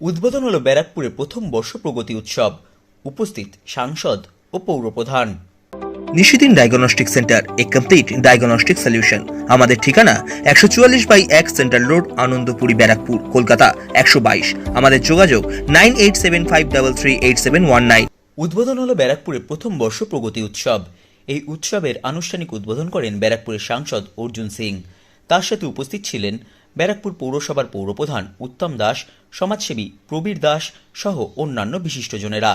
উদ্বোধন হলো ব্যারাকপুরে প্রথম বর্ষ প্রগতি উৎসব। উপস্থিত সাংসদ ও পৌরপ্রধান। নিশিদিন ডায়াগনস্টিক সেন্টার এ কমপ্লিট ডায়াগনস্টিক সলিউশন আমাদের ঠিকানা একশো চুয়াল্লিশ বাই এক সেন্ট্রাল রোড আনন্দপুরি ব্যারাকপুর কলকাতা একশো বাইশ। আমাদের যোগাযোগ nine eight seven five double three eight seven one nine. উদ্বোধন হলো ব্যারাকপুরে প্রথম বর্ষ প্রগতি উৎসব। এই উৎসবের আনুষ্ঠানিক উদ্বোধন করেন ব্যারাকপুরের সাংসদ অর্জুন সিং। তার সাথে উপস্থিত ছিলেন ব্যারাকপুর পৌরসভার পৌরপ্রধান উত্তম দাস, সমাজসেবী প্রবীর দাস সহ অন্যান্য বিশিষ্টজনেরা।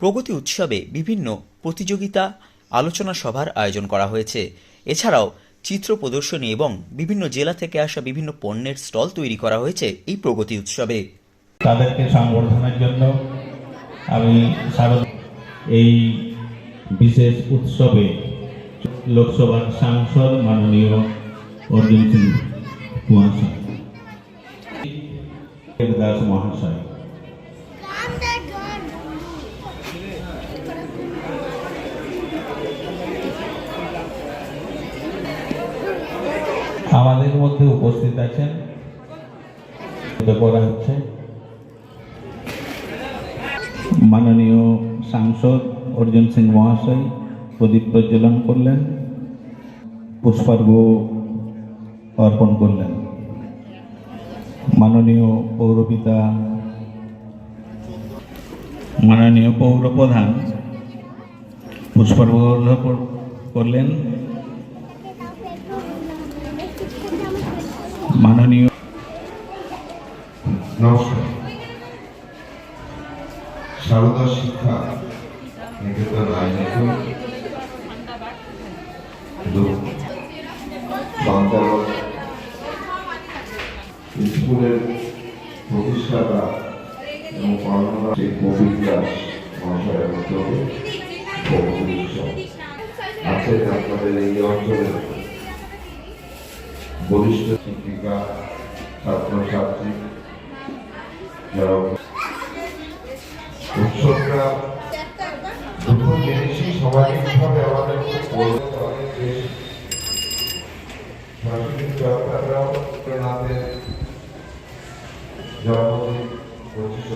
প্রগতি উৎসবে বিভিন্ন প্রতিযোগিতা, আলোচনা সভার আয়োজন করা হয়েছে। এছাড়াও চিত্র প্রদর্শনী এবং বিভিন্ন জেলা থেকে আসা বিভিন্ন পণ্যের স্টল তৈরি করা হয়েছে এই প্রগতি উৎসবে। তাদেরকে সংবর্ধনার জন্য আমি এই বিশেষ উৎসবে লোকসভার সাংসদ মাননীয় অর্জুন সিং। মহাশয়। আমাদের মধ্যে উপস্থিত আছেন করা হচ্ছে। মাননীয় সাংসদ অর্জুন সিং মহাশয় প্রদীপ প্রজ্বলন করলেন। পুষ্পার্ঘ অর্পণ করলেন। মাননীয় পৌরপিতা মাননীয় পৌরপ্রধান পুষ্পার্ঘ করলেন। মাননীয় নমস্কার। শিক্ষা নিকেতন সঞ্চালক স্কুলের প্রতিষ্ঠাতা এবং কর্মরত সেই কবির দাস মহাশয়ের উদ্যোগে আপনাদের এই অঞ্চলের বরিষ্ঠ শিক্ষিকা ছাত্রছাত্রী যারা উৎসবটা দুটো জিনিসই সামাজিকভাবে আমাদের বেশি